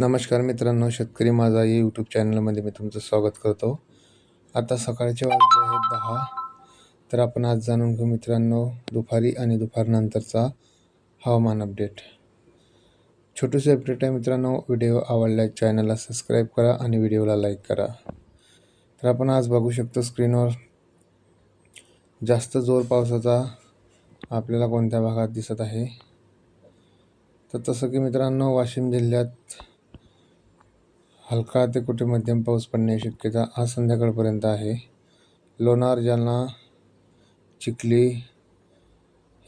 नमस्कार मित्रांनो शेतकरी माझा या यूट्यूब चॅनलमध्ये मी तुमचं स्वागत करतो. आता सकाळचे वाजले आहेत दहा. तर आपण आज जाणून घेऊ मित्रांनो दुपारी आणि दुपारनंतरचा हवामान अपडेट छोटूसे अपडेट आहे मित्रांनो व्हिडिओ आवडला चॅनलला सबस्क्राईब करा आणि व्हिडिओला लाईक करा. तर आपण आज बघू शकतो स्क्रीनवर जास्त जोर पावसाचा आपल्याला कोणत्या भागात दिसत आहे? तर तसं की मित्रांनो वाशिम जिल्ह्यात हलका ते कुठे मध्यम पाऊस पडण्याची शक्यता आज संध्याकाळपर्यंत आहे. लोणार जालना चिखली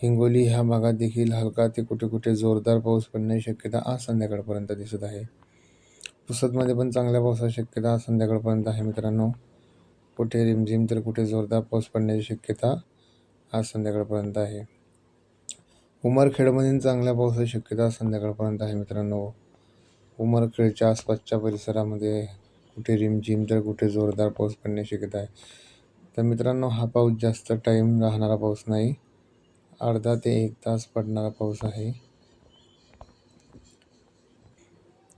हिंगोली ह्या भागात देखील हलका ते कुठे कुठे जोरदार पाऊस पडण्याची शक्यता आज संध्याकाळपर्यंत दिसत आहे. पुसदमध्ये पण चांगल्या पावसाची शक्यता आज संध्याकाळपर्यंत आहे मित्रांनो. कुठे रिमझिम तर कुठे जोरदार पाऊस पडण्याची शक्यता आज संध्याकाळपर्यंत आहे. उमरखेडमधील चांगल्या पावसाची शक्यता संध्याकाळपर्यंत आहे मित्रांनो. उमरखेडच्या आसपासच्या परिसरामध्ये कुठे रिमझिम तर कुठे जोरदार पाऊस पडण्याची शक्यता आहे. तर मित्रांनो हा पाऊस जास्त टाईम राहणारा पाऊस नाही. अर्धा ते एक तास पडणारा पाऊस आहे.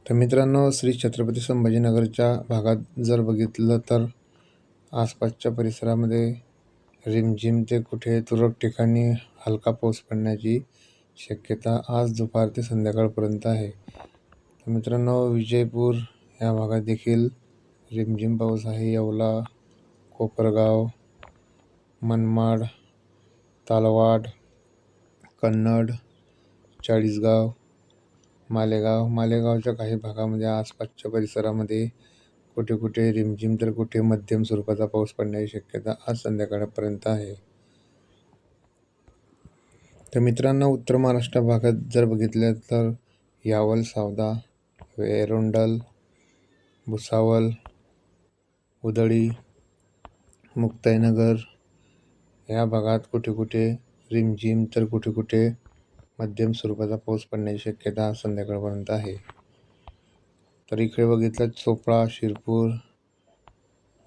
तर मित्रांनो श्री छत्रपती संभाजीनगरच्या भागात जर बघितलं तर आसपासच्या परिसरामध्ये रिमझिम ते कुठे तुरळक ठिकाणी हलका पाऊस पडण्याची शक्यता आज दुपार ते संध्याकाळपर्यंत आहे. तर मित्रांनो विजयपूर या भागात देखील रिमझिम पाऊस आहे. येवला कोपरगाव मनमाड तालवाड कन्नड चाळीसगाव मालेगाव. मालेगावच्या काही भागामध्ये आसपासच्या परिसरामध्ये कुठे कुठे रिमझिम तर कुठे मध्यम स्वरूपाचा पाऊस पडण्याची शक्यता आज संध्याकाळपर्यंत आहे. तर मित्रांनो उत्तर महाराष्ट्र भागात जर बघितलं तर यावल सावदा वेरुंडल भुसावल उदळी मुक्ताईनगर या भागात कुठे कुठे रिमझिम तर कुठे कुठे मध्यम स्वरूपाचा पाऊस पडण्याची शक्यता संध्याकाळपर्यंत आहे. तर इकडे बघितलं चोपळा शिरपूर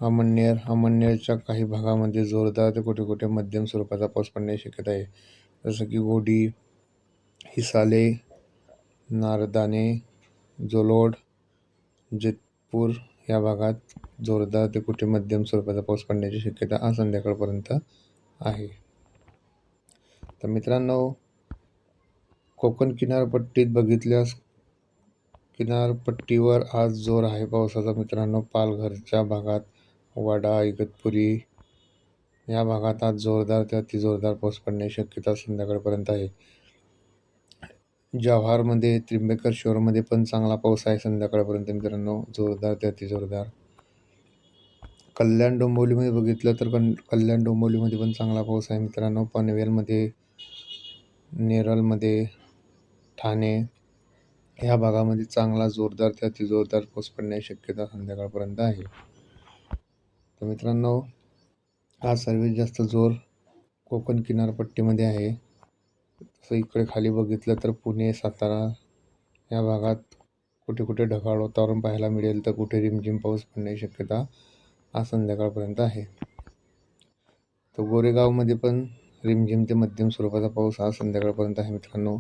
अमळनेर अमळनेरच्या काही भागामध्ये जोरदार ते कुठे कुठे मध्यम स्वरूपाचा पाऊस पडण्याची शक्यता आहे. जसं की गोडी हिसाले नारदाने जोलोड जेतपूर या भागात जोरदार ते कुठे मध्यम स्वरूपाचा पाऊस पडण्याची शक्यता आज संध्याकाळपर्यंत आहे. तर मित्रांनो कोकण किनारपट्टीत बघितल्यास किनारपट्टीवर आज जोर आहे पावसाचा. मित्रांनो पालघरच्या भागात वाडा इगतपुरी या भागात आज जोरदार ते अतिजोरदार पाऊस पडण्याची शक्यता संध्याकाळपर्यंत आहे. जव्हारमध्ये त्र्यंबकेश्वर शहरामध्ये पण चांगला पाऊस आहे संध्याकाळपर्यंत मित्रांनो. जोरदार ते अतिजोरदार कल्याण डोंबिवलीमध्ये बघितलं तर कन कल्याण डोंबिवलीमध्ये पण चांगला पाऊस आहे मित्रांनो. पनवेलमध्ये नेरळमध्ये ठाणे ह्या भागामध्ये चांगला जोरदार ते अतिजोरदार पाऊस पडण्याची शक्यता संध्याकाळपर्यंत आहे. तर मित्रांनो हा सर्वात जास्त जोर कोकण किनारपट्टीमध्ये आहे. तसं इकडे खाली बघितलं तर पुणे सातारा या भागात कुठे कुठे ढगाळ वातावरण पाहायला मिळेल तर कुठे रिमझिम पाऊस पडण्याची शक्यता आज संध्याकाळपर्यंत आहे. तर गोरेगावमध्ये पण रिमझिम ते मध्यम स्वरूपाचा पाऊस आज संध्याकाळपर्यंत आहे मित्रांनो.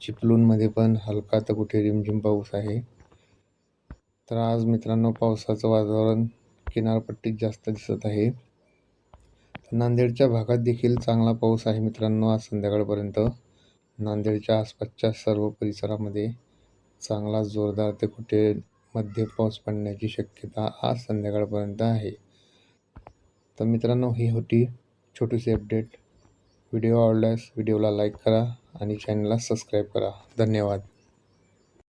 चिपलूनमध्ये पण हलका तर कुठे रिमझिम पाऊस आहे. तर आज मित्रांनो पावसाचं वातावरण किनारपट्टीत जास्त दिसत आहे. नांदेडच्या भागात देखील चांगला पाऊस आहे मित्रांनो आज संध्याकाळपर्यंत. नांदेडच्या आसपासच्या सर्व परिसरामध्ये चांगला जोरदार ते कुठे मध्य पाऊस पडण्याची शक्यता आज संध्याकाळपर्यंत आहे. तर मित्रांनो ही होती छोटीशी अपडेट. व्हिडिओ आवडल्यास व्हिडिओला लाईक करा आणि चॅनलला सबस्क्राईब करा. धन्यवाद.